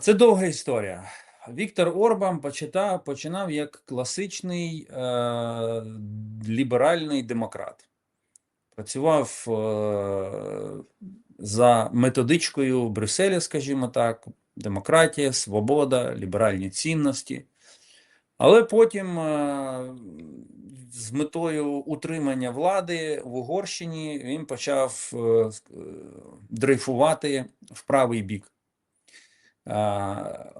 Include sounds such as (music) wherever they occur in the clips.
Це довга історія. Віктор Орбан почитав, починав як класичний е, ліберальний демократ. Працював е, за методичкою Брюсселя, скажімо так, демократія, свобода, ліберальні цінності. Але потім е, з метою утримання влади в Угорщині він почав е, е, дрейфувати в правий бік.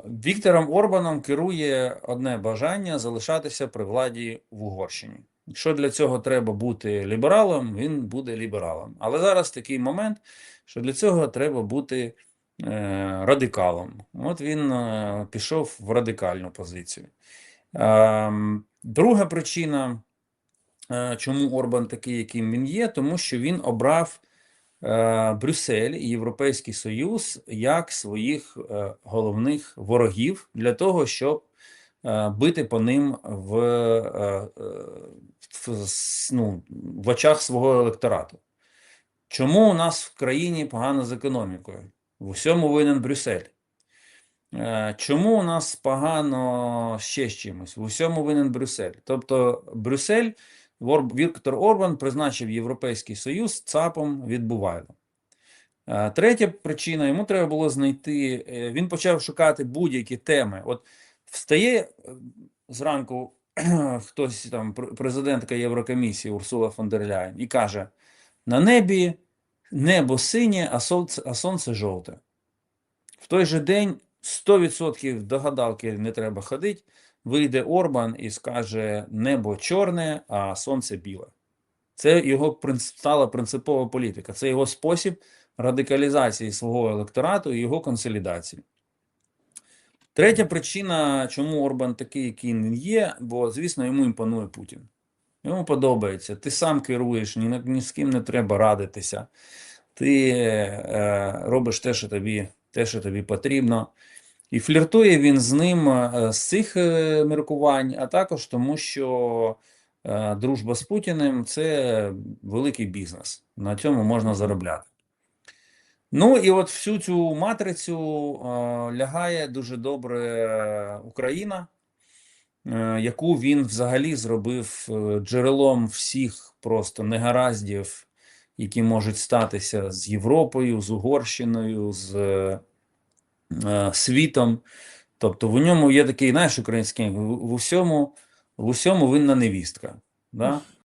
Віктором Орбаном керує одне бажання залишатися при владі в Угорщині. Якщо для цього треба бути лібералом, він буде лібералом. Але зараз такий момент, що для цього треба бути е, радикалом. От він е, пішов в радикальну позицію. Ем, Друга причина, е, чому Орбан такий, яким він є, тому що він обрав е, Брюссель і Європейський Союз як своїх е, головних ворогів для того, щоб е, бити по ним в, е, е, в, ну, в очах свого електорату. Чому у нас в країні погано з економікою? В усьому винен Брюссель. Е, Чому у нас погано ще з чимось? В усьому винен Брюссель. Тобто Брюссель, Віктор Орбан призначив Європейський Союз ЦАПом від. Е, Третя причина, йому треба було знайти, е, він почав шукати будь-які теми. От встає е, зранку (clears throat) хтось там, президентка Єврокомісії Урсула фон дер Ляєн, і каже: на небі небо синє, а сонце, а сонце жовте. В той же день 100% до гадалки не треба ходити. Вийде Орбан і скаже: небо чорне, а сонце біле. Це його стала принципова політика. Це його спосіб радикалізації свого електорату і його консолідації. Третя причина, чому Орбан такий, який він є, бо, звісно, йому імпонує Путін. Йому подобається. Ти сам керуєш, ні, ні з ким не треба радитися. Ти е, робиш те, що тобі, те, що тобі потрібно. І фліртує він з ним е, з цих е, міркувань, а також тому, що е, дружба з Путіним це великий бізнес. На цьому можна заробляти. Ну і от всю цю матрицю лягає дуже добре Україна, яку він взагалі зробив джерелом всіх просто негараздів, які можуть статися з Європою, з Угорщиною, з е, е, світом. Тобто в ньому є такий, знаєш, український, в, в усьому, в усьому винна невістка. Да?